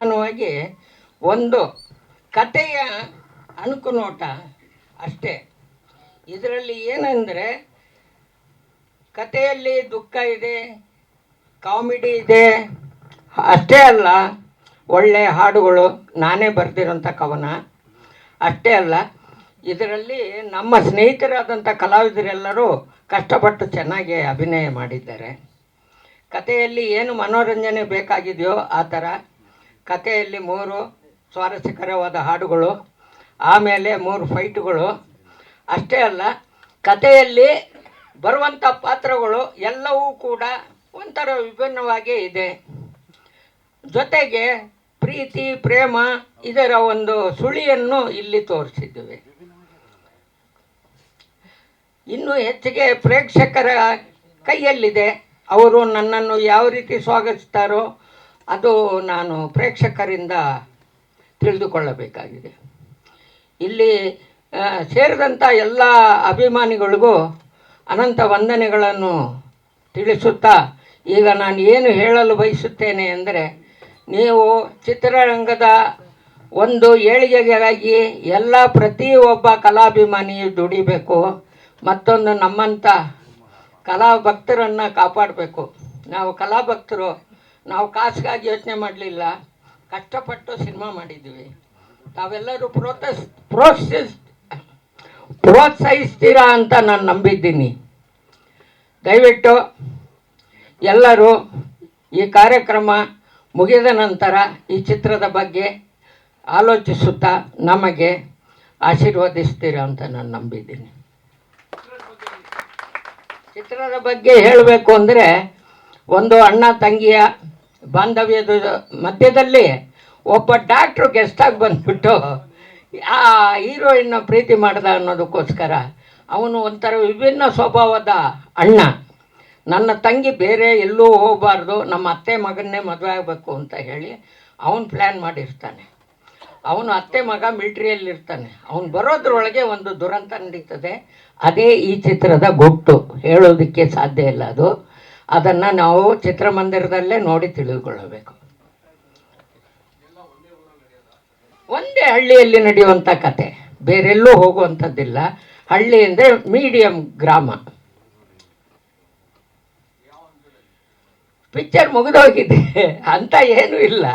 ಸಾಮಾನ್ಯವಾಗಿ ಒಂದು ಕತೆಯ ಅಣುಕು ನೋಟ ಅಷ್ಟೇ. ಇದರಲ್ಲಿ ಏನಂದರೆ ಕಥೆಯಲ್ಲಿ ದುಃಖ ಇದೆ ಕಾಮಿಡಿ ಇದೆ ಅಷ್ಟೇ ಅಲ್ಲ ಒಳ್ಳೆ ಹಾಡುಗಳು ನಾನೇ ಬರೆದಿರೋಂಥ ಕವನ. ಅಷ್ಟೇ ಅಲ್ಲ ಇದರಲ್ಲಿ ನಮ್ಮ ಸ್ನೇಹಿತರಾದಂಥ ಕಲಾವಿದರೆಲ್ಲರೂ ಕಷ್ಟಪಟ್ಟು ಚೆನ್ನಾಗಿ ಅಭಿನಯ ಮಾಡಿದ್ದಾರೆ. ಕಥೆಯಲ್ಲಿ ಏನು ಮನೋರಂಜನೆ ಬೇಕಾಗಿದೆಯೋ ಆ ಥರ ಕಥೆಯಲ್ಲಿ ಮೂರು ಸ್ವಾರಸ್ಯಕರವಾದ ಹಾಡುಗಳು, ಆಮೇಲೆ ಮೂರು ಫೈಟುಗಳು. ಅಷ್ಟೇ ಅಲ್ಲ, ಕಥೆಯಲ್ಲಿ ಬರುವಂಥ ಪಾತ್ರಗಳು ಎಲ್ಲವೂ ಕೂಡ ಒಂಥರ ವಿಭಿನ್ನವಾಗೇ ಇದೆ. ಜೊತೆಗೆ ಪ್ರೀತಿ, ಪ್ರೇಮ ಇದರ ಒಂದು ಸುಳಿಯನ್ನು ಇಲ್ಲಿ ತೋರಿಸಿದ್ದೇವೆ. ಇನ್ನು ಹೆಚ್ಚಿಗೆ ಪ್ರೇಕ್ಷಕರ ಕೈಯಲ್ಲಿದೆ. ಅವರು ನನ್ನನ್ನು ಯಾವ ರೀತಿ ಸ್ವಾಗತಿಸ್ತಾರೋ ಅದು ನಾನು ಪ್ರೇಕ್ಷಕರಿಂದ ತಿಳಿದುಕೊಳ್ಳಬೇಕಾಗಿದೆ. ಇಲ್ಲಿ ಸೇರಿದಂಥ ಎಲ್ಲ ಅಭಿಮಾನಿಗಳಿಗೂ ಅನಂತ ವಂದನೆಗಳನ್ನು ತಿಳಿಸುತ್ತಾ ಈಗ ನಾನು ಏನು ಹೇಳಲು ಬಯಸುತ್ತೇನೆ ಅಂದರೆ, ನೀವು ಚಿತ್ರರಂಗದ ಒಂದು ಏಳಿಗೆಗಾಗಿ ಎಲ್ಲ ಪ್ರತಿಯೊಬ್ಬ ಕಲಾಭಿಮಾನಿಯು ದುಡಿಬೇಕು, ಮತ್ತೊಂದು ನಮ್ಮಂಥ ಕಲಾ ಭಕ್ತರನ್ನು ಕಾಪಾಡಬೇಕು. ನಾವು ಕಲಾ ಭಕ್ತರು ನಾವು ಕಾಸಿಗಾಗಿ ಯೋಚನೆ ಮಾಡಲಿಲ್ಲ, ಕಷ್ಟಪಟ್ಟು ಸಿನಿಮಾ ಮಾಡಿದ್ದೀವಿ. ತಾವೆಲ್ಲರೂ ಪ್ರೋತ್ಸಾಹ ಪ್ರೋತ್ಸಾಹಿಸ್ ಪ್ರೋತ್ಸಾಹಿಸ್ತೀರಾ ಅಂತ ನಾನು ನಂಬಿದ್ದೀನಿ. ದಯವಿಟ್ಟು ಎಲ್ಲರೂ ಈ ಕಾರ್ಯಕ್ರಮ ಮುಗಿದ ನಂತರ ಈ ಚಿತ್ರದ ಬಗ್ಗೆ ಆಲೋಚಿಸುತ್ತಾ ನಮಗೆ ಆಶೀರ್ವದಿಸ್ತೀರ ಅಂತ ನಾನು ನಂಬಿದ್ದೀನಿ. ಚಿತ್ರದ ಬಗ್ಗೆ ಹೇಳಬೇಕು ಅಂದರೆ, ಒಂದು ಅಣ್ಣ ತಂಗಿಯ ಬಾಂಧವ್ಯದ ಮಧ್ಯದಲ್ಲಿ ಒಬ್ಬ ಡಾಕ್ಟ್ರು ಗೆಸ್ಟಾಗಿ ಬಂದ್ಬಿಟ್ಟು, ಆ ಹೀರೋಯಿನ್ನ ಪ್ರೀತಿ ಮಾಡ್ದ ಅನ್ನೋದಕ್ಕೋಸ್ಕರ ಅವನು ಒಂಥರ ವಿಭಿನ್ನ ಸ್ವಭಾವದ ಅಣ್ಣ. ನನ್ನ ತಂಗಿ ಬೇರೆ ಎಲ್ಲೂ ಹೋಗಬಾರ್ದು, ನಮ್ಮ ಅತ್ತೆ ಮಗನ್ನೇ ಮದುವೆ ಆಗಬೇಕು ಅಂತ ಹೇಳಿ ಅವನು ಪ್ಲ್ಯಾನ್ ಮಾಡಿರ್ತಾನೆ. ಅವನು ಅತ್ತೆ ಮಗ ಮಿಲ್ಟ್ರಿಯಲ್ಲಿರ್ತಾನೆ. ಅವನು ಬರೋದ್ರೊಳಗೆ ಒಂದು ದುರಂತ ನಡೀತದೆ. ಅದೇ ಈ ಚಿತ್ರದ ಗೊಟ್ಟು. ಹೇಳೋದಕ್ಕೆ ಸಾಧ್ಯ ಇಲ್ಲ ಅದು. ಅದನ್ನು ನಾವು ಚಿತ್ರಮಂದಿರದಲ್ಲೇ ನೋಡಿ ತಿಳಿದುಕೊಳ್ಳಬೇಕು. ಒಂದೇ ಹಳ್ಳಿಯಲ್ಲಿ ನಡೆಯುವಂಥ ಕತೆ. ಬೇರೆಲ್ಲೂ ಹೋಗುವಂಥದ್ದಿಲ್ಲ. ಹಳ್ಳಿ ಅಂದರೆ ಮೀಡಿಯಂ ಗ್ರಾಮ. ಪಿಕ್ಚರ್ ಮುಗಿದೋಗಿದೆ. ಅಂತ ಏನೂ ಇಲ್ಲ.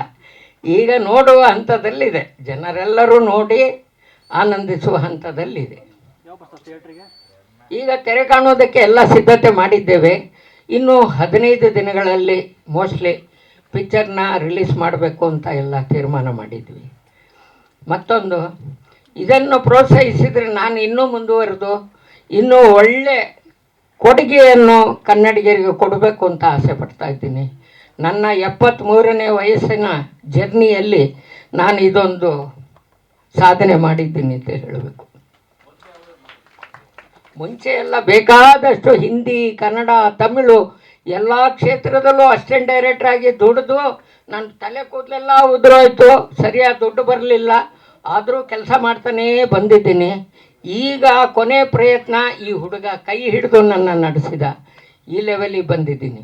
ಈಗ ನೋಡುವ ಹಂತದಲ್ಲಿದೆ. ಜನರೆಲ್ಲರೂ ನೋಡಿ ಆನಂದಿಸುವ ಹಂತದಲ್ಲಿದೆ. ಈಗ ತೆರೆ ಕಾಣೋದಕ್ಕೆ ಎಲ್ಲ ಸಿದ್ಧತೆ ಮಾಡಿದ್ದೇವೆ. ಇನ್ನು ಹದಿನೈದು ದಿನಗಳಲ್ಲಿ ಮೋಸ್ಟ್ಲಿ ಪಿಕ್ಚರ್ನ ರಿಲೀಸ್ ಮಾಡಬೇಕು ಅಂತ ಎಲ್ಲ ತೀರ್ಮಾನ ಮಾಡಿದ್ವಿ. ಮತ್ತೊಂದು ಇದನ್ನು ಪ್ರೋತ್ಸಾಹಿಸಿದರೆ ನಾನು ಇನ್ನೂ ಮುಂದುವರೆದು ಇನ್ನೂ ಒಳ್ಳೆ ಕೊಡುಗೆಯನ್ನು ಕನ್ನಡಿಗರಿಗೆ ಕೊಡಬೇಕು ಅಂತ ಆಸೆ ಪಡ್ತಾ ಇದ್ದೀನಿ. ನನ್ನ ಎಪ್ಪತ್ತ್ಮೂರನೇ ವಯಸ್ಸಿನ ಜರ್ನಿಯಲ್ಲಿ ನಾನು ಇದೊಂದು ಸಾಧನೆ ಮಾಡಿದ್ದೀನಿ ಅಂತ ಹೇಳಬೇಕು. ಮುಂಚೆ ಎಲ್ಲ ಬೇಕಾದಷ್ಟು ಹಿಂದಿ, ಕನ್ನಡ, ತಮಿಳು ಎಲ್ಲ ಕ್ಷೇತ್ರದಲ್ಲೂ ಅಸ್ಟೆಂಟ್ ಡೈರೆಕ್ಟರ್ ಆಗಿ ದುಡಿದು ನನ್ನ ತಲೆ ಕೂದಲೆಲ್ಲ ಉದುರೋಯ್ತು. ಸರಿಯಾಗಿ ದುಡ್ಡು ಬರಲಿಲ್ಲ. ಆದರೂ ಕೆಲಸ ಮಾಡ್ತಾನೇ ಬಂದಿದ್ದೀನಿ. ಈಗ ಕೊನೆ ಪ್ರಯತ್ನ ಈ ಹುಡುಗ ಕೈ ಹಿಡಿದು ನನ್ನ ನಡೆಸಿದ ಈ ಲೆವೆಲಿಗೆ ಬಂದಿದ್ದೀನಿ.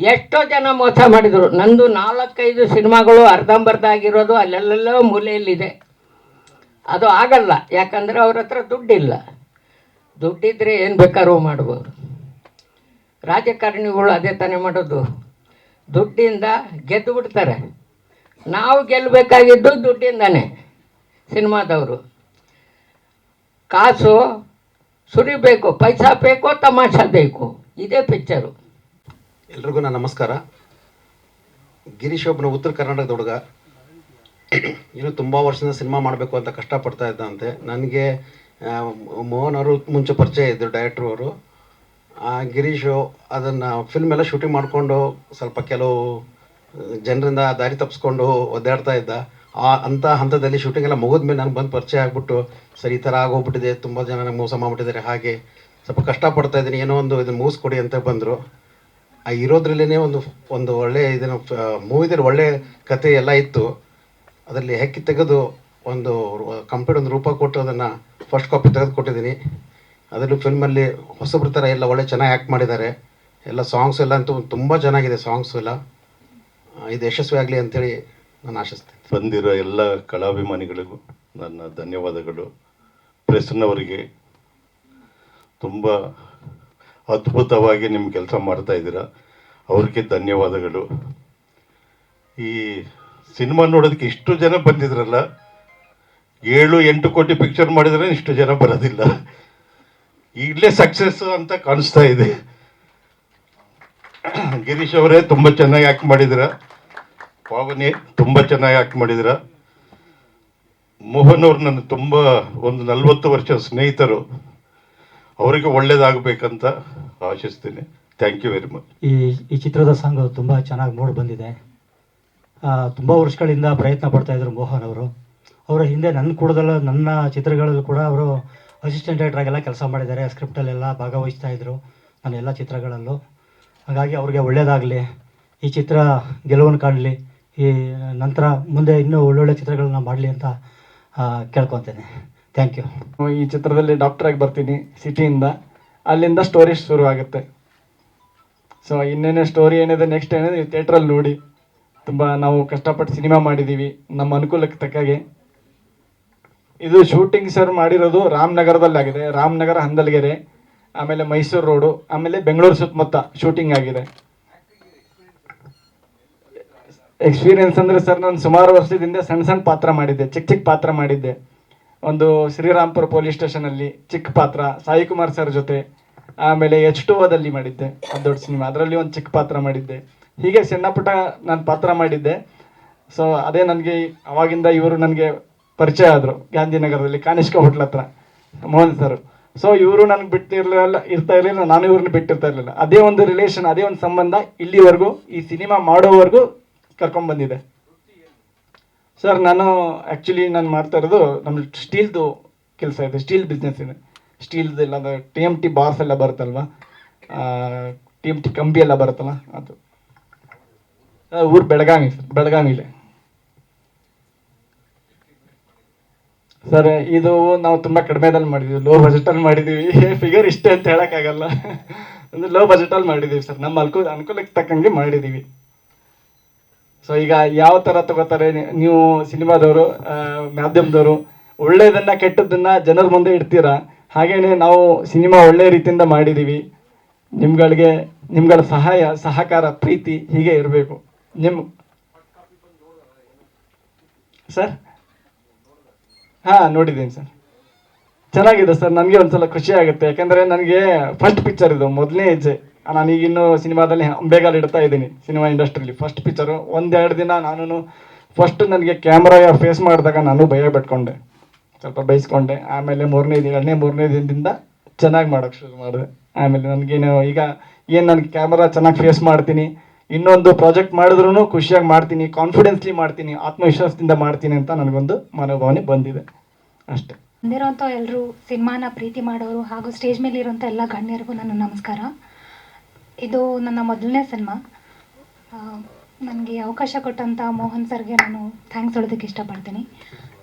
ಎಷ್ಟೋ ಜನ ಮೋಸ ಮಾಡಿದರು. ನಂದು ನಾಲ್ಕೈದು ಸಿನಿಮಾಗಳು ಅರ್ಧಂಬರ್ಧ ಆಗಿರೋದು ಅಲ್ಲೆಲ್ಲೆಲ್ಲೋ ಮೂಲೆಯಲ್ಲಿದೆ. ಅದು ಆಗಲ್ಲ. ಯಾಕಂದರೆ ಅವ್ರ ಹತ್ರ ದುಡ್ಡಿಲ್ಲ. ದುಡ್ಡಿದ್ದರೆ ಏನು ಬೇಕಾದ್ರೂ ಮಾಡ್ಬೋದು. ರಾಜಕಾರಣಿಗಳು ಅದೇ ತಾನೇ ಮಾಡೋದು. ದುಡ್ಡಿಂದ ಗೆದ್ದು ಬಿಡ್ತಾರೆ. ನಾವು ಗೆಲ್ಲಬೇಕಾಗಿದ್ದು ದುಡ್ಡಿಂದನೇ ಸಿನಿಮಾದವರು. ಕಾಸು ಸುರಿಬೇಕು, ಪೈಸಾ ಬೇಕೋ, ತಮಾಷಾ ಬೇಕು. ಇದೇ ಪಿಕ್ಚರು. ಎಲ್ರಿಗೂ ನನ್ನ ನಮಸ್ಕಾರ. ಗಿರೀಶ್ ಒಬ್ಬನ ಉತ್ತರ ಕರ್ನಾಟಕದ ಹುಡುಗ. ಇನ್ನು ತುಂಬ ವರ್ಷದಿಂದ ಸಿನಿಮಾ ಮಾಡಬೇಕು ಅಂತ ಕಷ್ಟಪಡ್ತಾ ಇದ್ದಂತೆ. ನನಗೆ ಮೋಹನ್ ಅವರು ಮುಂಚೆ ಪರಿಚಯ ಇದ್ದರು ಡೈರೆಕ್ಟ್ರು ಅವರು. ಗಿರೀಶು ಅದನ್ನು ಫಿಲ್ಮ್ ಎಲ್ಲ ಶೂಟಿಂಗ್ ಮಾಡಿಕೊಂಡು ಸ್ವಲ್ಪ ಕೆಲವು, ಜನರಿಂದ ದಾರಿ ತಪ್ಪಿಸ್ಕೊಂಡು ಒದ್ದಾಡ್ತಾ ಇದ್ದ. ಆ ಅಂಥ ಹಂತದಲ್ಲಿ ಶೂಟಿಂಗ್ ಎಲ್ಲ ಮುಗಿದ್ಮೇಲೆ ನನಗೆ ಬಂದು ಪರಿಚಯ ಆಗಿಬಿಟ್ಟು, ಸರಿ, ಈ ಥರ ಆಗೋಗ್ಬಿಟ್ಟಿದೆ. ತುಂಬ ಜನ ನನಗೆ ಮೋಸ ಮಾಡಿಬಿಟ್ಟಿದ್ದಾರೆ. ಹಾಗೆ ಸ್ವಲ್ಪ ಕಷ್ಟಪಡ್ತಾ ಇದ್ದೀನಿ. ಏನೋ ಒಂದು ಇದನ್ನು ಮುಗಿಸ್ಕೊಡಿ ಅಂತ ಬಂದರು. ಆ ಇರೋದ್ರಲ್ಲೇ ಒಂದು ಒಂದು ಒಳ್ಳೆ ಇದನ್ನು ಮೂವಿದಲ್ಲಿ ಒಳ್ಳೆ ಕತೆ ಎಲ್ಲ ಇತ್ತು. ಅದರಲ್ಲಿ ಹೆಕ್ಕಿ ತೆಗೆದು ಒಂದು ಕಂಪ್ಲೀಟ್ ಒಂದು ರೂಪ ಕೊಟ್ಟು ಅದನ್ನು ಫಸ್ಟ್ ಕಾಪಿ ತೆಗೆದು ಕೊಟ್ಟಿದ್ದೀನಿ ಅದರಲ್ಲೂ ಫಿಲ್ಮಲ್ಲಿ ಹೊಸಬ್ರ ಥರ ಎಲ್ಲ ಒಳ್ಳೆ ಚೆನ್ನಾಗಿ ಆ್ಯಕ್ಟ್ ಮಾಡಿದ್ದಾರೆ. ಎಲ್ಲ ಸಾಂಗ್ಸ್ ಎಲ್ಲ ಅಂತೂ ತುಂಬ ಚೆನ್ನಾಗಿದೆ ಸಾಂಗ್ಸ್ ಎಲ್ಲ. ಇದು ಯಶಸ್ವಿ ಆಗಲಿ ಅಂತೇಳಿ ನಾನು ಆಶಿಸ್ತೇನೆ. ಬಂದಿರೋ ಎಲ್ಲ ಕಲಾಭಿಮಾನಿಗಳಿಗೂ ನನ್ನ ಧನ್ಯವಾದಗಳು. ಪ್ರೆಸ್ನವರಿಗೆ ತುಂಬ ಅದ್ಭುತವಾಗಿ ನಿಮ್ಮ ಕೆಲಸ ಮಾಡ್ತಾ ಇದ್ದೀರಾ? ಅವ್ರಿಗೆ ಧನ್ಯವಾದಗಳು. ಈ ಸಿನಿಮಾ ನೋಡೋದಕ್ಕೆ ಇಷ್ಟು ಜನ ಬಂದಿದ್ರಲ್ಲ, ಏಳು, ಎಂಟು ಕೋಟಿ ಪಿಕ್ಚರ್ ಮಾಡಿದ್ರೆ ಇಷ್ಟು ಜನ ಬರೋದಿಲ್ಲ. ಈಗಲೇ ಸಕ್ಸಸ್ ಅಂತ ಕಾಣಿಸ್ತಾ ಇದೆ. ಗಿರೀಶ್ ಅವರೇ ತುಂಬ ಚೆನ್ನಾಗಿ ಆ್ಯಕ್ಟ್ ಮಾಡಿದ್ದೀರಾ? ಪಾವನೆ ತುಂಬ ಚೆನ್ನಾಗಿ ಆ್ಯಕ್ಟ್ ಮಾಡಿದಿರ ಮೋಹನ್ ಅವ್ರು ನನ್ನ ತುಂಬ ಒಂದು ನಲವತ್ತು ವರ್ಷ ಸ್ನೇಹಿತರು. ಅವರಿಗೆ ಒಳ್ಳೇದಾಗಬೇಕಂತ ಆಶಿಸ್ತೀನಿ. ಥ್ಯಾಂಕ್ ಯು ವೆರಿ ಮಚ್ ಈ ಈ ಚಿತ್ರದ ಸಾಂಗ್ ತುಂಬ ಚೆನ್ನಾಗಿ ನೋಡಿ ಬಂದಿದೆ. ತುಂಬ ವರ್ಷಗಳಿಂದ ಪ್ರಯತ್ನ ಪಡ್ತಾ ಇದ್ರು ಮೋಹನ್ ಅವರು. ಅವರ ಹಿಂದೆ ನನ್ನ ಕೂಡದಲ್ಲ ನನ್ನ ಚಿತ್ರಗಳಲ್ಲೂ ಕೂಡ ಅವರು ಅಸಿಸ್ಟೆಂಟ್ ಡೈರೆಕ್ಟ್ರಾಗೆಲ್ಲ ಕೆಲಸ ಮಾಡಿದ್ದಾರೆ ಸ್ಕ್ರಿಪ್ಟಲ್ಲೆಲ್ಲ ಭಾಗವಹಿಸ್ತಾ ಇದ್ದರು ನನ್ನ ಎಲ್ಲ ಚಿತ್ರಗಳಲ್ಲೂ. ಹಾಗಾಗಿ ಅವ್ರಿಗೆ ಒಳ್ಳೆಯದಾಗಲಿ ಈ ಚಿತ್ರ ಗೆಲುವನ್ನು ಕಾಣಲಿ. ಈ ನಂತರ ಮುಂದೆ ಇನ್ನೂ ಒಳ್ಳೊಳ್ಳೆ ಚಿತ್ರಗಳನ್ನ ಮಾಡಲಿ ಅಂತ ಕೇಳ್ಕೊತೇನೆ. ಥ್ಯಾಂಕ್ ಯು ಈ ಚಿತ್ರದಲ್ಲಿ ಡಾಕ್ಟರ್ ಆಗಿ ಬರ್ತೀನಿ ಸಿಟಿಯಿಂದ. ಅಲ್ಲಿಂದ ಸ್ಟೋರಿ ಶುರು ಆಗುತ್ತೆ ಸೊ ಇನ್ನೇನೇ ಸ್ಟೋರಿ ಏನಿದೆ ನೆಕ್ಸ್ಟ್ ಏನಿದೆ ನೀವು ಥಿಯೇಟ್ರಲ್ಲಿ ನೋಡಿ. ತುಂಬ ನಾವು ಕಷ್ಟಪಟ್ಟು ಸಿನಿಮಾ ಮಾಡಿದ್ದೀವಿ ನಮ್ಮ ಅನುಕೂಲಕ್ಕೆ ತಕ್ಕಾಗೆ. ಇದು ಶೂಟಿಂಗ್ ಸರ್ ಮಾಡಿರೋದು ರಾಮನಗರದಲ್ಲಿ ಆಗಿದೆ. ರಾಮನಗರ ಹಂದಲ್ಗೆರೆ, ಆಮೇಲೆ ಮೈಸೂರು ರೋಡು ಆಮೇಲೆ ಬೆಂಗಳೂರು ಸುತ್ತಮುತ್ತ ಶೂಟಿಂಗ್ ಆಗಿದೆ. ಎಕ್ಸ್ಪೀರಿಯನ್ಸ್ ಅಂದರೆ ಸರ್ ನಾನು ಸುಮಾರು ವರ್ಷದಿಂದ ಸಣ್ಣ ಸಣ್ಣ ಪಾತ್ರ ಮಾಡಿದ್ದೆ, ಚಿಕ್ಕ ಚಿಕ್ಕ ಪಾತ್ರ ಮಾಡಿದ್ದೆ. ಒಂದು ಶ್ರೀರಾಮ್ಪುರ ಪೊಲೀಸ್ ಸ್ಟೇಷನಲ್ಲಿ ಚಿಕ್ಕ ಪಾತ್ರ, ಸಾಯಿ ಕುಮಾರ್ ಸರ್ ಜೊತೆ, ಆಮೇಲೆ ಎಚ್ ಟು ಓದಲ್ಲಿ ಮಾಡಿದ್ದೆ, ಒಂದು ದೊಡ್ಡ ಸಿನಿಮಾ. ಅದರಲ್ಲಿ ಒಂದು ಚಿಕ್ಕ ಪಾತ್ರ ಮಾಡಿದ್ದೆ. ಹೀಗೆ ಸಣ್ಣ ಪುಟ್ಟ ನಾನು ಪಾತ್ರ ಮಾಡಿದ್ದೆ. ಸೊ ಅದೇ ನನಗೆ ಅವಾಗಿಂದ ಇವರು ನನಗೆ ಪರಿಚಯ ಆದರು, ಗಾಂಧಿನಗರದಲ್ಲಿ, ಕಾನಿಷ್ಕ ಹೋಟ್ಲ್ ಹತ್ರ, ಮೋಹನ್ ಸರ್. ಸೊ ಇವರು ನನಗೆ ಬಿಟ್ಟಿರಲಿಲ್ಲ, ಇರ್ತಾ ಇರಲಿಲ್ಲ, ನಾನು ಇವ್ರನ್ನ ಬಿಟ್ಟಿರ್ತಾ ಇರಲಿಲ್ಲ. ಅದೇ ಒಂದು ರಿಲೇಷನ್ ಅದೇ ಒಂದು ಸಂಬಂಧ ಇಲ್ಲಿವರೆಗೂ, ಈ ಸಿನಿಮಾ ಮಾಡೋವರೆಗೂ ಕರ್ಕೊಂಡ್ಬಂದಿದೆ. ಸರ್, ನಾನು ಆ್ಯಕ್ಚುಲಿ ನಾನು ಮಾಡ್ತಾ ಇರೋದು ನಮ್ಮ ಸ್ಟೀಲ್ದು ಕೆಲಸ ಇದೆ, ಸ್ಟೀಲ್ ಬಿಸ್ನೆಸ್ ಇದೆ. ಸ್ಟೀಲ್ದು ಅಂದರೆ ಟಿ ಎಂ ಟಿ ಬಾರ್ಸ್ ಎಲ್ಲ ಬರುತ್ತಲ್ವ? ಟಿ ಎಂ ಟಿ ಕಂಬಿ ಎಲ್ಲ ಬರುತ್ತಲ್ಲ, ಅದು. ಊರು ಬೆಳಗಾವಿ ಸರ್, ಬೆಳಗಾವಿಲೆ. ಸರ್, ಇದು ನಾವು ತುಂಬ ಕಡಿಮೆದಲ್ಲಿ ಮಾಡಿದ್ದೀವಿ ಲೋ ಬಜೆಟಲ್ಲಿ ಮಾಡಿದ್ದೀವಿ ಫಿಗರ್ ಇಷ್ಟೇ ಅಂತ ಹೇಳೋಕ್ಕಾಗಲ್ಲ. ಅಂದರೆ ಲೋ ಬಜೆಟಲ್ಲಿ ಮಾಡಿದ್ದೀವಿ ಸರ್, ನಮ್ಮ ಅನುಕೂಲ ಅನುಕೂಲಕ್ಕೆ ತಕ್ಕಂಗೆ ಮಾಡಿದ್ದೀವಿ ಸೊ ಈಗ ಯಾವ ಥರ ತಗೋತಾರೆ ನೀವು ಸಿನಿಮಾದವರು ಮಾಧ್ಯಮದವರು ಒಳ್ಳೆಯದನ್ನ ಕೆಟ್ಟದ್ದನ್ನು ಜನರ ಮುಂದೆ ಇಡ್ತೀರಾ? ಹಾಗೇ ನಾವು ಸಿನಿಮಾ ಒಳ್ಳೆಯ ರೀತಿಯಿಂದ ಮಾಡಿದ್ದೀವಿ ನಿಮ್ಗಳಿಗೆ, ನಿಮ್ಗಳ ಸಹಾಯ, ಸಹಕಾರ, ಪ್ರೀತಿ ಹೀಗೆ ಇರಬೇಕು. ನಿಮ್ಮ ಸರ್? ಹಾಂ, ನೋಡಿದ್ದೀನಿ ಸರ್. ಚೆನ್ನಾಗಿದೆ ಸರ್, ನನಗೆ ಒಂದ್ಸಲ ಖುಷಿ ಆಗುತ್ತೆ. ಯಾಕಂದರೆ ನನಗೆ ಫಸ್ಟ್ ಪಿಕ್ಚರ್ ಇದು ಮೊದಲನೇ ಹೆಜ್ಜೆ. ನಾನೀಗಿನ್ನು ಸಿನಿಮಾದಲ್ಲಿ ಅಂಬೆಗಾಲು ಇಡ್ತಾ ಇದ್ದೀನಿ, ಸಿನಿಮಾ ಇಂಡಸ್ಟ್ರಿಲಿ. ಫಸ್ಟ್ ಪಿಕ್ಚರು ಒಂದೆರಡು ದಿನ ನಾನು ಫಸ್ಟ್ ನನಗೆ ಕ್ಯಾಮ್ರಾ ಫೇಸ್ ಮಾಡಿದಾಗ ನಾನು ಭಯ ಬಿಟ್ಕೊಂಡೆ ಸ್ವಲ್ಪ ಬೈಸ್ಕೊಂಡೆ. ಆಮೇಲೆ ಮೂರನೇ ದಿನ, ಎರಡನೇ ಮೂರನೇ ದಿನದಿಂದ ಚೆನ್ನಾಗಿ ಮಾಡೋಕ್ಕೆ ಶುರು ಮಾಡಿದೆ. ಆಮೇಲೆ ನನಗೇನು ಈಗ ಏನು ನನಗೆ ಕ್ಯಾಮ್ರಾ ಚೆನ್ನಾಗಿ ಫೇಸ್ ಮಾಡ್ತೀನಿ, ಇನ್ನೊಂದು ಪ್ರಾಜೆಕ್ಟ್ ಮಾಡಿದ್ರೂ ಖುಷಿಯಾಗಿ ಮಾಡ್ತೀನಿ ಕಾನ್ಫಿಡೆನ್ಸ್ಲಿ ಮಾಡ್ತೀನಿ, ಆತ್ಮವಿಶ್ವಾಸದಿಂದ ಮಾಡ್ತೀನಿ ಅಂತ ನನಗೊಂದು ಮನೋಭಾವನೆ ಬಂದಿದೆ. ಅಷ್ಟೇ. ಬಂದಿರೋಂಥ ಎಲ್ಲರೂ ಸಿನಿಮಾನ ಪ್ರೀತಿ ಮಾಡೋರು ಹಾಗೂ ಸ್ಟೇಜ್ ಮೇಲೆ ಇರೋಂಥ ಎಲ್ಲ ಗಣ್ಯರಿಗೂ ನನ್ನ ನಮಸ್ಕಾರ. ಇದು ನನ್ನ ಮೊದಲನೇ ಸಿನಿಮಾ. ನನಗೆ ಅವಕಾಶ ಕೊಟ್ಟಂಥ ಮೋಹನ್ ಸರ್ಗೆ ನಾನು ಥ್ಯಾಂಕ್ಸ್ ಹೇಳೋದಕ್ಕೆ ಇಷ್ಟಪಡ್ತೀನಿ.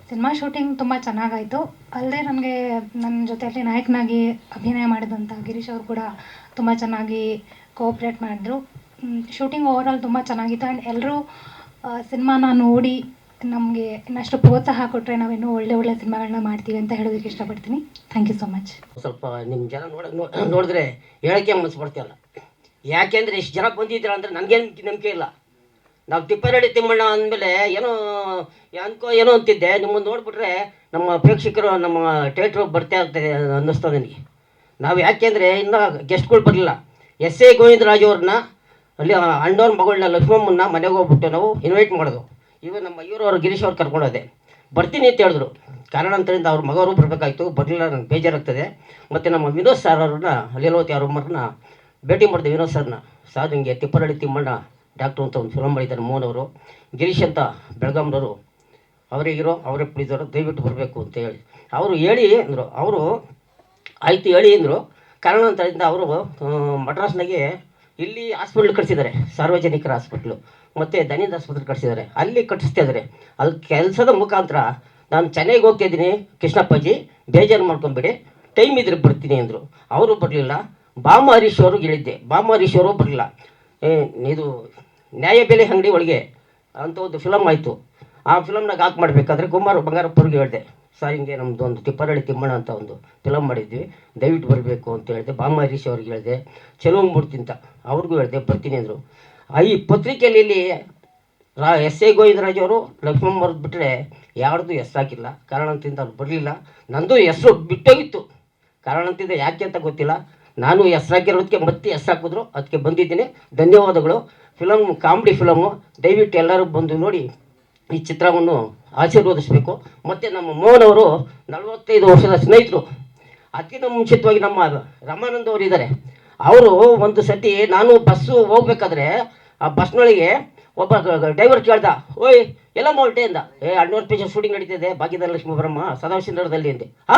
ಸಿನಿಮಾ ಶೂಟಿಂಗ್ ತುಂಬ ಚೆನ್ನಾಗಾಯಿತು. ಅಲ್ಲದೆ ನನಗೆ ನನ್ನ ಜೊತೆಯಲ್ಲಿ ನಾಯಕನಾಗಿ ಅಭಿನಯ ಮಾಡಿದಂಥ ಗಿರೀಶ್ ಅವರು ಕೂಡ ತುಂಬ ಚೆನ್ನಾಗಿ ಕೋಆಪ್ರೇಟ್ ಮಾಡಿದ್ರು. ಶೂಟಿಂಗ್ ಓವರ್ ಆಲ್ ತುಂಬ ಚೆನ್ನಾಗಿತ್ತು. ಆ್ಯಂಡ್ ಎಲ್ಲರೂ ಸಿನಿಮಾನ ನೋಡಿ ನಮಗೆ ಇನ್ನಷ್ಟು ಪ್ರೋತ್ಸಾಹ ಕೊಟ್ಟರೆ ನಾವಿನ್ನೂ ಒಳ್ಳೆ ಒಳ್ಳೆ ಸಿನಿಮಾಗಳನ್ನ ಮಾಡ್ತೀವಿ ಅಂತ ಹೇಳೋದಕ್ಕೆ ಇಷ್ಟಪಡ್ತೀನಿ. ಥ್ಯಾಂಕ್ ಯು ಸೊ ಮಚ್ ಸ್ವಲ್ಪ ನಿಮ್ಮ ಜನ ನೋಡ ನೋಡಿದ್ರೆ ಹೇಳಕ್ಕೆ ಮನಸ್ಸು ಬರ್ತಿಲ್ಲ. ಯಾಕೆಂದರೆ ಇಷ್ಟು ಜನ ಬಂದಿದ್ದೀರ ಅಂದರೆ ನನಗೇನು ನಂಬಿಕೆ ಇಲ್ಲ. ನಾವು ತಿಪ್ಪರಳ್ಳಿ ತಿಮ್ಮಣ್ಣ ಅಂದಮೇಲೆ ಏನೋ ಅನ್ಕೋ ಏನೋ ಅಂತಿದ್ದೆ ನಿಮ್ಮನ್ನು ನೋಡಿಬಿಟ್ರೆ ನಮ್ಮ ಪ್ರೇಕ್ಷಕರು ನಮ್ಮ ಥಿಯೇಟ್ರ್ ಬರ್ತಾ ಇರ್ತದೆ ಅನ್ನಿಸ್ತದೆ ನನಗೆ. ನಾವು ಯಾಕೆಂದರೆ ಇನ್ನೂ ಗೆಸ್ಟ್ಗಳು ಬರಲಿಲ್ಲ. ಎಸ್ ಎ ಗೋವಿಂದರಾಜ್ ಅವ್ರನ್ನ, ಅಲ್ಲಿ ಅಣ್ಣವ್ರ ಮಗಳನ್ನ ಲಕ್ಷ್ಮಮ್ಮನ್ನ ಮನೆಗೆ ಹೋಗ್ಬಿಟ್ಟು ನಾವು ಇನ್ವೈಟ್ ಮಾಡೋದು. ಇವ ನಮ್ಮ ಇವರು ಗಿರೀಶ್ ಅವ್ರು ಕರ್ಕೊಂಡೋದೆ. ಬರ್ತೀನಿ ಅಂತ ಹೇಳಿದ್ರು. ಕಾರಣಾಂತರದಿಂದ ಅವ್ರ ಮಗವರು ಬರಬೇಕಾಯ್ತು. ಬರಲಿಲ್ಲ ನನಗೆ ಬೇಜಾರಾಗ್ತದೆ. ಮತ್ತು ನಮ್ಮ ವಿನೋದ್ ಸರ್ ಅವ್ರನ್ನ, ಲೀಲಾವತಿ ಅವ್ರಮ್ಮರನ್ನ ಭೇಟಿ ಮಾಡಿದೆ ವಿನೋದ್ ಸರ್ನ. ಸಾಧುಂಗೆ ತಿಪ್ಪರಳ್ಳಿ ತಿಮ್ಮಣ್ಣ, ಡಾಕ್ಟ್ರು ಅಂತ ಒಂದು ಫಿಲಮ್ ಮಾಡಿದ್ದಾರೆ ಮೋಹನ್ ಅವರು ಗಿರೀಶ್ ಅಂತ ಬೆಳಗಾಂನವರು ಅವರಿಗಿರೋ ಅವರೇ ಪ್ಲೀಸರು ದಯವಿಟ್ಟು ಬರಬೇಕು ಅಂತ ಹೇಳಿ. ಅವರು ಹೇಳಿ ಅಂದರು, ಅವರು ಆಯಿತು ಹೇಳಿ ಅಂದರು. ಕಾರಣಾಂತರದಿಂದ ಅವರು ಮಡ್ರಾಸ್ನಾಗೆ ಇಲ್ಲಿ ಹಾಸ್ಪಿಟ್ಲ್ ಕಟ್ಸಿದ್ದಾರೆ, ಸಾರ್ವಜನಿಕರ ಹಾಸ್ಪಿಟ್ಲು ಮತ್ತು ದನಿಂದ ಆಸ್ಪತ್ರೆ ಕಟ್ಸಿದ್ದಾರೆ. ಅಲ್ಲಿ ಕಟ್ಟಿಸ್ತಾ ಇದ್ದಾರೆ. ಅಲ್ಲಿ ಕೆಲಸದ ಮುಖಾಂತರ ನಾನು ಚೆನ್ನೈಗೆ ಹೋಗ್ತಿದ್ದೀನಿ ಕೃಷ್ಣಪ್ಪಾಜಿ, ಬೇಜಾರು ಮಾಡ್ಕೊಂಬಿಡಿ ಟೈಮ್ ಇದ್ರೆ ಬರ್ತೀನಿ ಅಂದರು. ಅವರು ಬರಲಿಲ್ಲ. ಬಾಮ ಹರೀಶ್ ಅವರು ಹೇಳಿದ್ದೆ ಬಾಮ ಹರೀಶ್ ಅವರು ಬರಲಿಲ್ಲ ಇದು ನ್ಯಾಯಬೆಲೆ ಅಂಗಡಿ ಒಳಗೆ ಅಂತ ಒಂದು ಫಿಲಮ್ ಆಯಿತು. ಆ ಫಿಲಮ್ನಾಗ ಹಾಕಿ ಮಾಡಬೇಕಾದ್ರೆ ಕುಮಾರ್ ಬಂಗಾರಪ್ಪವ್ರಿಗೆ ಹೇಳಿದೆ. ಸರ್, ಹಿಂಗೆ ನಮ್ಮದು ಒಂದು ತಿಪ್ಪರಳ್ಳಿ ತಿಮ್ಮಣ್ಣ ಅಂತ ಒಂದು ಫಿಲಮ್ ಮಾಡಿದ್ವಿ. ದಯವಿಟ್ಟು ಬರಬೇಕು ಅಂತ ಹೇಳಿದೆ. ಬಾಮ ಹರೀಶ್ ಅವ್ರಿಗೆ ಹೇಳಿದೆ ಮೂರ್ತಿ ಅಂತ ಅವ್ರಿಗೂ ಹೇಳಿದೆ. ಬರ್ತೀನಿ ಅಂದರು. ಈ ಪತ್ರಿಕೆಯಲ್ಲಿ ರಾ, ಎಸ್ ಎ ಗೋವಿಂದರಾಜ್ ಅವರು ಲಕ್ಷ್ಮಮ್ಮ ಅವ್ರದ್ದು ಬಿಟ್ಟರೆ ಯಾರ್ದು ಹೆಸ್ರು ಹಾಕಿಲ್ಲ. ಕಾರಣಂತಿಂದ ಅವ್ರು ಬರಲಿಲ್ಲ. ನಂದು ಹೆಸರು ಬಿಟ್ಟೋಗಿತ್ತು. ಕಾರಣದಿಂದ ಯಾಕೆ ಅಂತ ಗೊತ್ತಿಲ್ಲ. ನಾನು ಹೆಸ್ರು ಹಾಕಿರೋದಕ್ಕೆ ಮತ್ತೆ ಹೆಸ್ರು ಹಾಕಿದ್ರು. ಅದಕ್ಕೆ ಬಂದಿದ್ದೀನಿ. ಧನ್ಯವಾದಗಳು. ಫಿಲಮ್ ಕಾಮಿಡಿ ಫಿಲಮು, ದಯವಿಟ್ಟು ಎಲ್ಲರೂ ಬಂದು ನೋಡಿ ಈ ಚಿತ್ರವನ್ನು ಆಶೀರ್ವದಿಸಬೇಕು. ಮತ್ತು ನಮ್ಮ ಮೋಹನ್ ಅವರು ನಲವತ್ತೈದು ವರ್ಷದ ಸ್ನೇಹಿತರು. ಅದಕ್ಕಿಂತ ಮುಂಚಿತವಾಗಿ ನಮ್ಮ ರಮಾನಂದ ಅವರು ಇದ್ದಾರೆ. ಅವರು ಒಂದು ಸತಿ ನಾನು ಬಸ್ಸು ಹೋಗ್ಬೇಕಾದ್ರೆ ಆ ಬಸ್ನೊಳಗೆ ಒಬ್ಬ ಡ್ರೈವರ್ ಕೇಳ್ದ, ಓಯ್, ಎಲ್ಲ ಮೋಲ್ಟೇ? ಅಂದ. ಏ ಅಣ್ಣವ್ರ ಪೇಜ ಶೂಟಿಂಗ್ ನಡೀತಿದೆ ಭಾಗ್ಯದ ಲಕ್ಷ್ಮೀ ಬ್ರಹ್ಮ ಸದಾಶಿನಗರದಲ್ಲಿ ಅಂದೆ. ಹಾ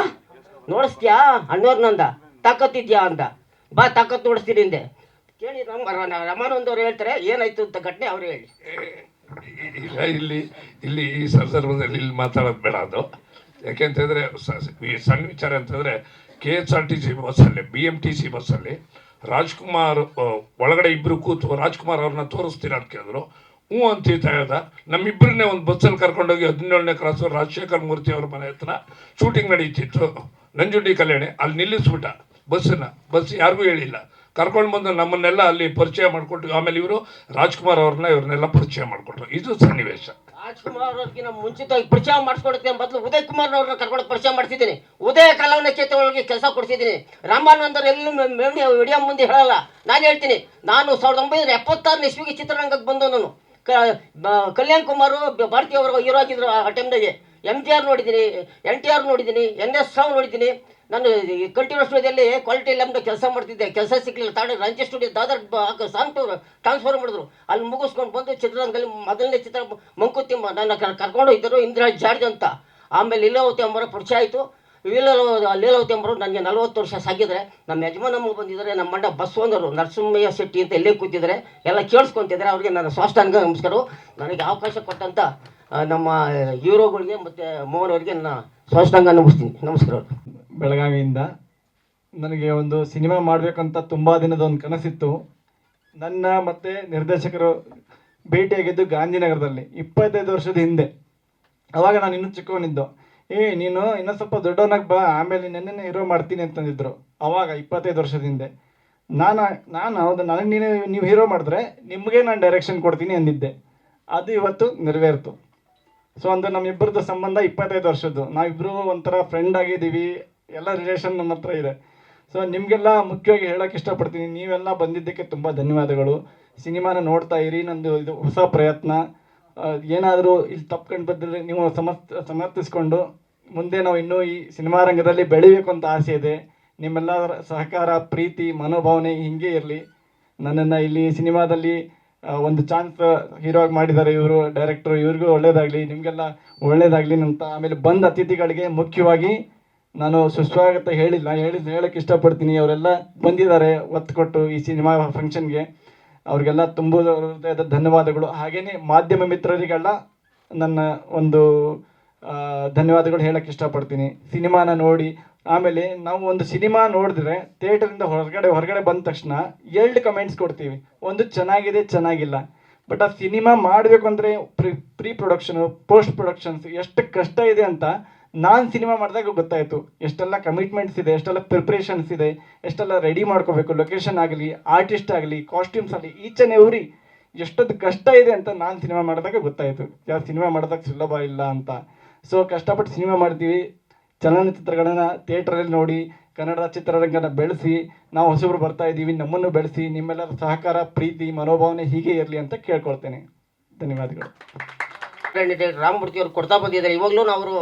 ನೋಡಿಸ್ತೀಯಾ? ಅಣ್ಣವ್ರನ್ನಂದ ತಾಕತ್ತಿದ್ಯಾ ಅಂತ ಬಾ ತಾಕತ್ತು ನೋಡಿಸ್ತೀನಿ ಹಿಂದೆ ಕೇಳಿ ನಮ್ಮ ಅವ್ರು ಹೇಳ್ತಾರೆ, ಏನಾಯ್ತು ಅಂತ ಘಟನೆ ಅವ್ರು ಹೇಳಿ. ಇಲ್ಲ, ಇಲ್ಲಿ ಇಲ್ಲಿ ಈ ಸಂದರ್ಭದಲ್ಲಿ ಇಲ್ಲಿ ಮಾತಾಡೋದು ಬೇಡ ಅದು. ಯಾಕೆಂತಂದರೆ ಈ ಸಣ್ಣ ವಿಚಾರ ಅಂತಂದರೆ K S R T C ಬಸ್ಸಲ್ಲಿ, ಬಿ ಎಂ ಟಿ ಸಿ ಬಸ್ಸಲ್ಲಿ ರಾಜ್ಕುಮಾರ್ ಒಳಗಡೆ ಇಬ್ಬರು ಕೂತು ರಾಜ್ಕುಮಾರ್ ಅವ್ರನ್ನ ತೋರಿಸ್ತೀರ ಅಂತ ಕೇಳಿದ್ರು. ಹ್ಞೂ ಅಂತ ಹೇಳ್ದ. ನಮ್ಮಿಬ್ಬರನ್ನೇ ಒಂದು ಬಸ್ಸಲ್ಲಿ ಕರ್ಕೊಂಡೋಗಿ ಹದಿನೇಳನೇ ಕ್ರಾಸು ರಾಜಶೇಖರ್ ಮೂರ್ತಿ ಅವ್ರ ಮನೆ ಹತ್ರ ಶೂಟಿಂಗ್ ನಡೀತಿತ್ತು. ನಂಜುಂಡಿ ಕಲ್ಯಾಣಿ, ಅಲ್ಲಿ ನಿಲ್ಲಿಸ್ಬಿಟ್ಟ. ಬಸ್ಸನ್ನ, ಬಸ್ ಯಾರಿಗೂ ಹೇಳಿಲ್ಲ. ಕರ್ಕೊಂಡು ಬಂದು ನಮ್ಮನ್ನೆಲ್ಲ ಅಲ್ಲಿ ಪರಿಚಯ ಮಾಡಿಕೊಟ್ಟು, ಆಮೇಲೆ ಇವರು ರಾಜ್ಕುಮಾರ್ ಅವ್ರನ್ನ ಇವ್ರನ್ನೆಲ್ಲ ಪರಿಚಯ ಮಾಡಿಕೊಟ್ರು. ಇದು ಸನ್ನಿವೇಶ. ರಾಜ್ಕುಮಾರ್ ಅವ್ರಿಗಿನ ಮುಂಚಿತವಾಗಿ ಪರಿಚಯ ಮಾಡಿಸ್ಕೊಡುತ್ತೆ ಬದಲು ಉದಯ್ ಕುಮಾರ್ ಅವ್ರನ್ನ ಕರ್ಕೊಂಡು ಪರಿಚಯ ಮಾಡ್ತಿದ್ದೀನಿ ಉದಯ ಕಲಾವನ ಕ್ಷೇತ್ರಗಳಿಗೆ ಕೆಲಸ ಕೊಡ್ತಿದ್ದೀನಿ ರಾಮಾನಂದರ್ ಎಲ್ಲೂ ವಿಡಿಯೋ ಮುಂದೆ ಹೇಳಲ್ಲ. ನಾನು ಹೇಳ್ತೀನಿ, ನಾನು ಸಾವಿರದ ಒಂಬೈನೂರ ಎಪ್ಪತ್ತಾರನೇ ಇಸ್ವಿಗೆ ಚಿತ್ರರಂಗಕ್ಕೆ ಬಂದು ನಾನು ಕಲ್ಯಾಣ್ ಕುಮಾರ್, ಬ- ಭಾರತಿ ಅವರು ಹೀರೋ ಆಗಿದ್ರು ಆ ಟೈಮ್ನಾಗೆ ಎಂ ಟಿ ಆರ್ ನೋಡಿದ್ದೀನಿ ಎನ್ ಟಿ ಆರ್ ನೋಡಿದ್ದೀನಿ ಎನ್ ಎಸ್ ರಾವ್ ನೋಡಿದ್ದೀನಿ. ನಾನು ಕಂಟಿನ್ಯೂ ಸ್ಟುಡಿಯೋದಲ್ಲಿ ಕ್ವಾಲಿಟಿ ಲ್ಯಾಬ್ನ ಕೆಲಸ ಮಾಡ್ತಿದ್ದೆ. ಕೆಲಸ ಸಿಕ್ಕಲಿಲ್ಲ ತಾಂಡ Ranjit studio Dadar song transfer ಮಾಡಿದ್ರು. ಅಲ್ಲಿ ಮುಗಿಸ್ಕೊಂಡು ಬಂದು ಚಿತ್ರರಂಗದಲ್ಲಿ ಮೊದಲನೇ ಚಿತ್ರ ಮಂಕುತಿಮ್ಮ ನನ್ನ ಕರ್- ಕರ್ಕೊಂಡು ಇದ್ದರು ಇಂದಿರಾ ಜಾರ್ಜ್ ಅಂತ. ಆಮೇಲೆ ಲೀಲಾವತಿ ಅಂಬರ ಪರಿಚಯ ಆಯಿತು. ಲೀಲಾವ ಲೀಲಾವತಿ ಅಂಬರು ನನಗೆ ನಲವತ್ತು ವರ್ಷ ಸಾಗಿದ್ರೆ, ನಮ್ಮ ಯಜಮಾನಮ್ಮ ಬಂದಿದ್ದಾರೆ, ನಮ್ಮ ಮಂಡ ಬಸ್ ಓನರು ನರಸಿಂಹಯ್ಯ ಶೆಟ್ಟಿ ಅಂತ ಎಲ್ಲೇ ಕೂತಿದ್ದಾರೆ, ಎಲ್ಲ ಕೇಳಿಸ್ಕೊತಿದ್ದಾರೆ, ಅವ್ರಿಗೆ ನನ್ನ ಸ್ವಾಷ್ಟಾಂಗ ನಮಸ್ಕಾರ. ನನಗೆ ಅವಕಾಶ ಕೊಟ್ಟಂಥ ನಮ್ಮ ಯೂರೋಗಳಿಗೆ ಮತ್ತು ಮೋಹನ್ ಅವರಿಗೆ ನನ್ನ ಸ್ವಾಷ್ಟಾಂಗ ನಮಿಸ್ತೀನಿ. ನಮಸ್ಕಾರ ಬೆಳಗಾವಿಯಿಂದ. ನನಗೆ ಒಂದು ಸಿನಿಮಾ ಮಾಡಬೇಕಂತ ತುಂಬ ದಿನದ ಒಂದು ಕನಸಿತ್ತು. ನನ್ನ ಮತ್ತು ನಿರ್ದೇಶಕರು ಭೇಟಿಯಾಗಿದ್ದು ಗಾಂಧಿನಗರದಲ್ಲಿ, ಇಪ್ಪತ್ತೈದು ವರ್ಷದ ಹಿಂದೆ. ಅವಾಗ ನಾನು ಇನ್ನೂ ಚಿಕ್ಕವನಿದ್ದು. ಏ, ನೀನು ಇನ್ನೂ ಸ್ವಲ್ಪ ದೊಡ್ಡವನಾಗಿ ಬಾ, ಆಮೇಲೆ ನೆನ್ನೆ ಹೀರೋ ಮಾಡ್ತೀನಿ ಅಂತಂದಿದ್ರು ಅವಾಗ ಇಪ್ಪತ್ತೈದು ವರ್ಷದ ಹಿಂದೆ. ನಾನು ನಾನು ಹೌದು, ನನಗೆ ನೀನು, ನೀವು ಹೀರೋ ಮಾಡಿದ್ರೆ ನಿಮಗೆ ನಾನು ಡೈರೆಕ್ಷನ್ ಕೊಡ್ತೀನಿ ಅಂದಿದ್ದೆ. ಅದು ಇವತ್ತು ನೆರವೇರ್ತು. ಸೊ ಅಂದರೆ ನಮ್ಮಿಬ್ಬರದ್ದು ಸಂಬಂಧ ಇಪ್ಪತ್ತೈದು ವರ್ಷದ್ದು. ನಾವಿಬ್ಬರು ಒಂಥರ ಫ್ರೆಂಡ್ ಆಗಿದ್ದೀವಿ. ಎಲ್ಲ ರಿಲೇಷನ್ ನನ್ನ ಹತ್ರ ಇದೆ. ಸೊ ನಿಮಗೆಲ್ಲ ಮುಖ್ಯವಾಗಿ ಹೇಳೋಕೆ ಇಷ್ಟಪಡ್ತೀನಿ. ನೀವೆಲ್ಲ ಬಂದಿದ್ದಕ್ಕೆ ತುಂಬ ಧನ್ಯವಾದಗಳು. ಸಿನಿಮಾನ ನೋಡ್ತಾ ಇರಿ. ನಂದು ಇದು ಹೊಸ ಪ್ರಯತ್ನ. ಏನಾದರೂ ಇಲ್ಲಿ ತಪ್ಕೊಂಡು ಬಂದರೆ ನೀವು ಸಮರ್ಥ, ಸಮರ್ಥಿಸ್ಕೊಂಡು ಮುಂದೆ ನಾವು ಇನ್ನೂ ಈ ಸಿನಿಮಾ ರಂಗದಲ್ಲಿ ಬೆಳಿಬೇಕು ಅಂತ ಆಸೆ ಇದೆ. ನಿಮ್ಮೆಲ್ಲರ ಸಹಕಾರ, ಪ್ರೀತಿ, ಮನೋಭಾವನೆ ಹೀಗೆ ಇರಲಿ. ನನ್ನನ್ನು ಇಲ್ಲಿ ಸಿನಿಮಾದಲ್ಲಿ ಒಂದು ಚಾನ್ಸ್ ಹೀರೋ ಆಗಿ ಮಾಡಿದ್ದಾರೆ ಇವರು, ಡೈರೆಕ್ಟ್ರು. ಇವ್ರಿಗೂ ಒಳ್ಳೇದಾಗಲಿ, ನಿಮಗೆಲ್ಲ ಒಳ್ಳೇದಾಗಲಿ ಅಂತ ಆಮೇಲೆ ಬಂದ ಅತಿಥಿಗಳಿಗೆ ಮುಖ್ಯವಾಗಿ ನಾನು ಸುಸ್ವಾಗತ ಹೇಳಿಲ್ಲ ಹೇಳಿ ಹೇಳಕ್ಕೆ ಇಷ್ಟಪಡ್ತೀನಿ. ಅವರೆಲ್ಲ ಬಂದಿದ್ದಾರೆ ಒತ್ತು ಕೊಟ್ಟು ಈ ಸಿನಿಮಾ ಫಂಕ್ಷನ್ಗೆ. ಅವ್ರಿಗೆಲ್ಲ ತುಂಬ ಹೃದಯದ ಧನ್ಯವಾದಗಳು. ಹಾಗೆಯೇ ಮಾಧ್ಯಮ ಮಿತ್ರರಿಗೆಲ್ಲ ನನ್ನ ಒಂದು ಧನ್ಯವಾದಗಳು ಹೇಳಕ್ಕೆ ಇಷ್ಟಪಡ್ತೀನಿ. ಸಿನಿಮಾನ ನೋಡಿ, ಆಮೇಲೆ ನಾವು ಒಂದು ಸಿನಿಮಾ ನೋಡಿದ್ರೆ ಥಿಯೇಟರಿಂದ ಹೊರಗಡೆ ಹೊರಗಡೆ ಬಂದ ತಕ್ಷಣ ಎರಡು ಕಮೆಂಟ್ಸ್ ಕೊಡ್ತೀವಿ. ಒಂದು ಚೆನ್ನಾಗಿದೆ, ಚೆನ್ನಾಗಿಲ್ಲ. ಬಟ್ ಆ ಸಿನಿಮಾ ಮಾಡಬೇಕು ಅಂದರೆ pre pre production post productions ಎಷ್ಟು ಕಷ್ಟ ಇದೆ ಅಂತ ನಾನು ಸಿನಿಮಾ ಮಾಡಿದಾಗ ಗೊತ್ತಾಯಿತು ಎಷ್ಟೆಲ್ಲ ಕಮಿಟ್ಮೆಂಟ್ಸ್ ಇದೆ ಎಷ್ಟೆಲ್ಲ ಪ್ರಿಪ್ರೇಷನ್ಸ್ ಇದೆ ಎಷ್ಟೆಲ್ಲ ರೆಡಿ ಮಾಡ್ಕೋಬೇಕು ಲೊಕೇಶನ್ ಆಗಲಿ ಆರ್ಟಿಸ್ಟ್ ಆಗಲಿ ಕಾಸ್ಟ್ಯೂಮ್ಸ್ ಆಗಲಿ ಈಚ್ ಆ್ಯಂಡ್ ಎವ್ರಿ ಎಷ್ಟೊಂದು ಕಷ್ಟ ಇದೆ ಅಂತ ನಾನು ಸಿನಿಮಾ ಮಾಡಿದಾಗ ಗೊತ್ತಾಯಿತು ಯಾವ ಸಿನಿಮಾ ಮಾಡಿದಾಗ ಸುಲಭ ಇಲ್ಲ ಅಂತ ಸೊ ಕಷ್ಟಪಟ್ಟು ಸಿನಿಮಾ ಮಾಡ್ತೀವಿ ಚಲನಚಿತ್ರಗಳನ್ನ ಥಿಯೇಟ್ರಲ್ಲಿ ನೋಡಿ ಕನ್ನಡ ಚಿತ್ರರಂಗನ ಬೆಳೆಸಿ ನಾವು ಹೊಸಬ್ರು ಬರ್ತಾ ಇದ್ದೀವಿ ನಮ್ಮನ್ನು ಬೆಳೆಸಿ ನಿಮ್ಮೆಲ್ಲರ ಸಹಕಾರ ಪ್ರೀತಿ ಮನೋಭಾವನೆ ಹೀಗೆ ಇರಲಿ ಅಂತ ಕೇಳ್ಕೊಳ್ತೇನೆ ಧನ್ಯವಾದಗಳು ರಾಮಮೂರ್ತಿ ಅವರು ಕೊಡ್ತಾ ಬಂದಿದ್ದಾರೆ ಇವಾಗಲೂ ಅವರು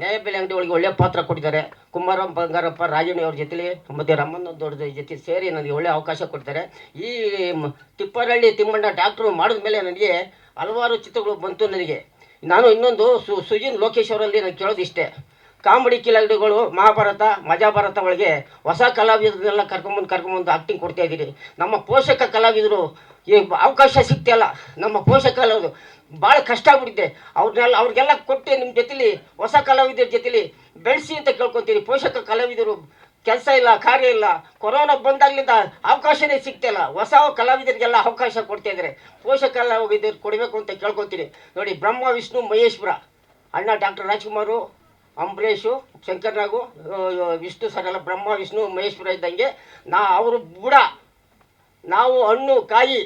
ನ್ಯಾಯಬೆಲೆ ಅಂಗಡಿ ಒಳಗೆ ಒಳ್ಳೆ ಪಾತ್ರ ಕೊಟ್ಟಿದ್ದಾರೆ. ಕುಮಾರ ಬಂಗಾರಪ್ಪ, ರಾಜಣ್ಣ ಅವ್ರ ಜೊತೆಲಿ ಮತ್ತು ರಮಣ್ಣ ದೊಡ್ಡ ಜೊತೆ ಸೇರಿ ನನಗೆ ಒಳ್ಳೆ ಅವಕಾಶ ಕೊಡ್ತಾರೆ ಈ ತಿಪ್ಪರಳ್ಳಿ ತಿಮ್ಮಣ್ಣ ಡಾಕ್ಟ್ರು ಮಾಡಿದ ಮೇಲೆ ನನಗೆ ಹಲವಾರು ಚಿತ್ರಗಳು ಬಂತು ನನಗೆ. ನಾನು ಇನ್ನೊಂದು ಸು, ಸುಜಿನ್ ಲೋಕೇಶ್ ಅವರಲ್ಲಿ ನಾನು ಕೇಳೋದು ಇಷ್ಟೇ. ಕಾಮಿಡಿ ಕಿಲಾಡಿಗಳು ಮಹಾಭಾರತ, ಮಜಾಭಾರತ ಒಳಗೆ ಹೊಸ ಕಲಾವಿದರನ್ನೆಲ್ಲ ಕರ್ಕೊಂಬಂದು ಕರ್ಕೊಂಬಂದು ಆ್ಯಕ್ಟಿಂಗ್ ಕೊಡ್ತಾ ಇದ್ದೀರಿ. ನಮ್ಮ ಪೋಷಕ ಕಲಾವಿದರು, ಈ ಅವಕಾಶ ಸಿಗ್ತಿಲ್ಲ ನಮ್ಮ ಪೋಷಕ ಭಾಳ ಕಷ್ಟ ಆಗ್ಬಿಟ್ಟಿದೆ ಅವ್ರನ್ನೆಲ್ಲ ಅವ್ರಿಗೆಲ್ಲ ಕೊಟ್ಟು ನಿಮ್ಮ ಜೊತೆಲಿ, ಹೊಸ ಕಲಾವಿದರ ಜೊತೆಲಿ. ಬೆಳೆಸಿ ಅಂತ ಕೇಳ್ಕೊತೀನಿ. ಪೋಷಕ ಕಲಾವಿದರು, ಕೆಲಸ ಇಲ್ಲ, ಕಾರ್ಯ ಇಲ್ಲ. ಕೊರೋನಾ ಬಂದಾಗ್ಲಿಂದ ಅವಕಾಶನೇ ಸಿಗ್ತಿಲ್ಲ ಹೊಸ ಕಲಾವಿದರಿಗೆಲ್ಲ ಅವಕಾಶ ಕೊಡ್ತಾ ಇದ್ದಾರೆ. ಪೋಷಕ ಕಲಾವಿದರು ಕೊಡಬೇಕು ಅಂತ ಕೇಳ್ಕೊತೀನಿ. ನೋಡಿ, ಬ್ರಹ್ಮ, ವಿಷ್ಣು, ಮಹೇಶ್ವರ. ಅಣ್ಣ ಡಾಕ್ಟರ್ ರಾಜ್ಕುಮಾರು, ಅಂಬರೀಷು ಶಂಕರ್ನಾಗು ವಿಷ್ಣು ಸರ್ ಎಲ್ಲ ಬ್ರಹ್ಮ, ವಿಷ್ಣು, ಮಹೇಶ್ವರ ಇದ್ದಂಗೆ. ನಾ ಅವರು ಬುಡ. ನಾವು ಹಣ್ಣು, ಕಾಯಿ,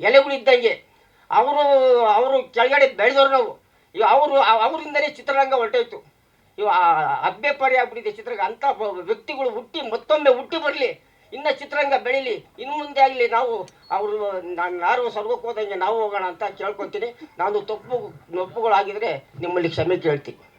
ಎಲೆಗಳು ಇದ್ದಂಗೆ. ಅವರು ಅವರು ಕೆಳಗಡೆ ಬೆಳೆದವ್ರು ನಾವು. ಇವು ಅವರು, ಅವರಿಂದಲೇ ಚಿತ್ರರಂಗ ಹೊರಟೋಯ್ತು. ಇವು ಅಭ್ಯಪಾರಿ ಆಗ್ಬಿಟ್ಟಿದೆ ಚಿತ್ರರಂಗ. ಬ- ವ್ಯಕ್ತಿಗಳು ಹುಟ್ಟಿ ಮತ್ತೊಮ್ಮೆ ಹುಟ್ಟಿ ಬರಲಿ. ಇನ್ನು ಚಿತ್ರರಂಗ ಬೆಳೀಲಿ. ಇನ್ನು ಮುಂದೆ ಆಗಲಿ ನಾವು ಅವರು, ನಾನು ಯಾರು ಸ್ವರ್ಗಕ್ಕೆ ಹೋದಂಗೆ ನಾವು ಹೋಗೋಣ ಅಂತ ಕೇಳ್ಕೊತೀನಿ. ನಾನು ತಪ್ಪು, ನೊಪ್ಪುಗಳಾಗಿದ್ರೆ ನಿಮ್ಮಲ್ಲಿ ಕ್ಷಮೆ ಕೇಳ್ತೀನಿ.